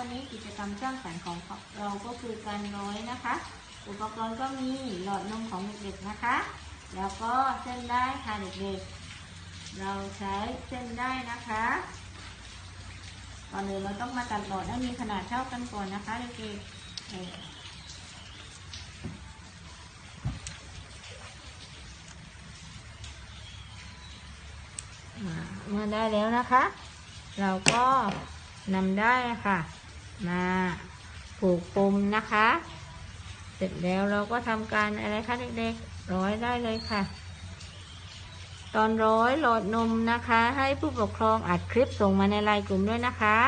ันนี้กิจกรรมสร้างสรรค์ของเราก็คือการร้อยนะคะ อุปกรณ์ก็มีหลอดนมของเด็กๆนะคะ แล้วก็เส้นได้ค่ะเด็กๆ เราใช้เส้นได้นะคะก่อนอื่นเราต้องมาตัดหลอดให้มีขนาดเท่ากันก่อนนะคะเด็กๆเอ่ออ่าเมื่อได้แล้วนะคะ เราก็นำได้ค่ะ มาผูกปมนะคะ เสร็จแล้วเราก็ทำการอะไรคะเด็กๆ ร้อยได้เลยค่ะ ตอนร้อยหลอดนมนะคะ ให้ผู้ปกครองอัดคลิปส่งมาในไลน์กลุ่มด้วยนะคะ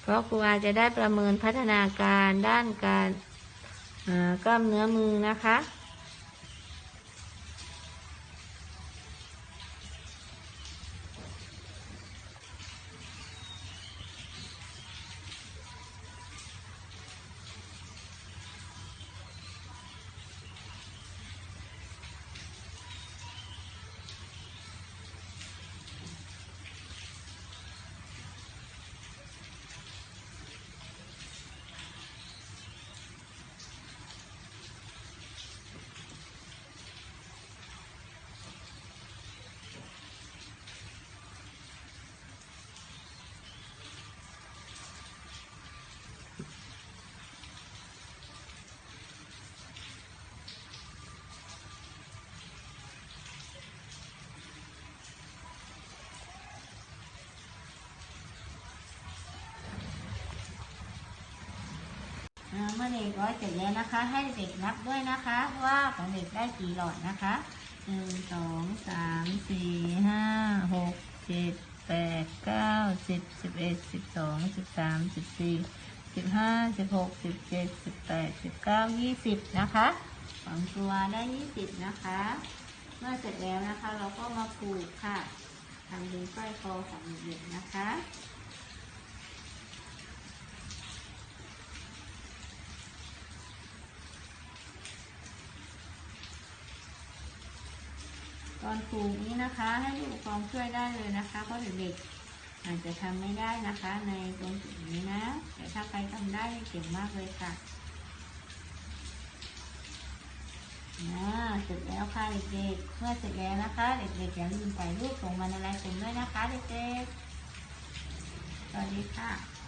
เพราะครูอาจะได้ประเมินพัฒนาการด้านการกล้ามเนื้อมือนะคะ เมื่อเด็กร้อยเสร็จแล้วนะคะ ให้เด็กนับด้วยนะคะ ว่าของเด็กได้กี่หลอดนะคะหนึ่งสองสามสี่ห้าหกเจ็ดแปดเก้าสิบสิบเอ็ดสิบสองสิบสามสิบสี่สิบห้าสิบหกสิบเจ็ดสิบแปดสิบเก้ายี่สิบนะคะของตัวได้ยี่สิบนะคะ เมื่อเสร็จแล้วนะคะ เราก็มาผูกค่ะทำเป็นสร้อยคอของเด็กนะคะ ตอนปลูกนี้นะคะ ให้ผู้ปกครองช่วยได้เลยนะคะ เพราะเด็กๆอาจจะทำไม่ได้นะคะ ในตรงจุดนี้นะ แต่ถ้าใครทำได้เก่งมากเลยค่ะอ่าเสร็จแล้วค่ะเด็กๆเมื่อเสร็จแล้วนะคะ เด็กๆอย่าลืมถ่ายรูปส่งมาในไลน์กลุ่มด้วยนะคะเด็กๆสวัสดีค่ะ